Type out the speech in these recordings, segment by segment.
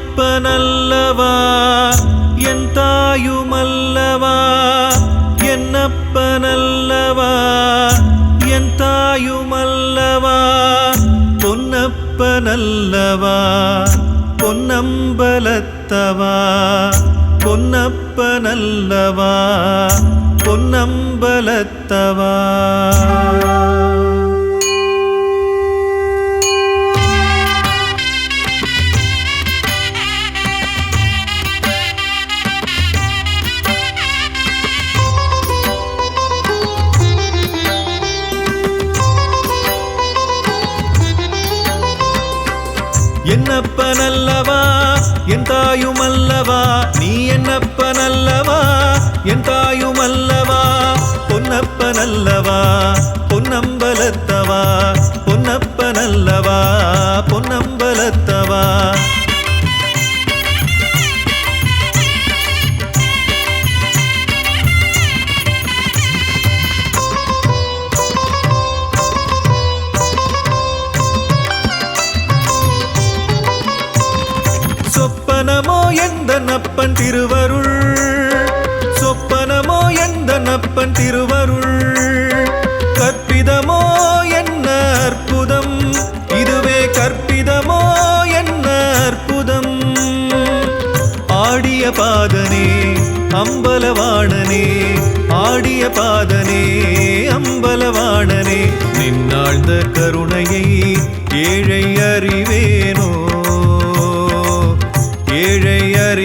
என்னப்பனல்லவா என் தாயுமல்லவா? என்னப்பனல்லவா என் தாயுமல்லவா? பொன்னப்பனல்லவா? பொன்னம்பலத்தவா? பொன்னப்பனல்லவா? பொன்னம்பலத்தவா? என்னப்பனல்லவா என் தாயும் அல்லவா நீ என்னப்பன் அல்லவா என் தாயும் அல்லவா பொன்னப்பன் அல்லவா பொன்னம்பலத்தவா? பொன்னப்பன் அல்லவா பொன்னம்பலத்தவா? எந்த நப்பன் திருவருள்? சொப்பனமோ எந்த நப்பன் திருவருள்? கற்பிதமோ என்ன அற்புதம்? இதுவே கற்பிதமோ என்ன அற்புதம்? ஆடிய பாதனே அம்பலவாணனே ஆடிய பாதனே.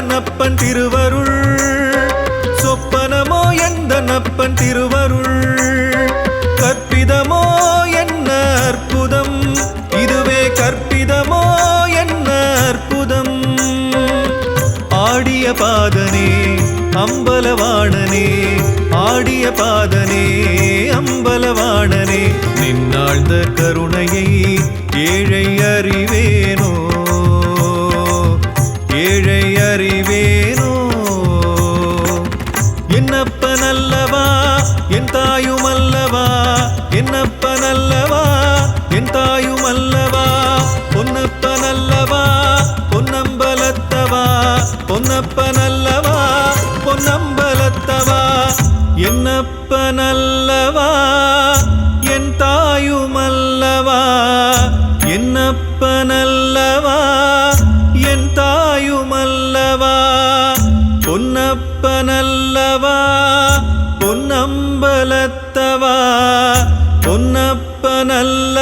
நப்பன் திருவருள்? சொப்பனமோ எந்த நப்பன் திருவருள்? கற்பிதமோ என்ன அற்புதம்? இதுவே கற்பிதமோ என்ன அற்புதம்? ஆடிய பாதனே அம்பலவாணனே ஆடிய பாதனே அம்பலவாணனே நின்னாழ்ந்த கருணையை ஏழை தெய்வம் அல்லவா பொன்னப்பன் அல்லவா பொன்னம்பலத்தவா பொன்னப்பன் அல்லவா பொன்னம்பலத்தவா என்னப்பன் அல்லவா என் தாயும் அல்லவா என்னப்பன் என் தாயும் அல்லவா பொன்னப்பன் பொன்னம்பலத்தவா பொன்னப்பன் அல்ல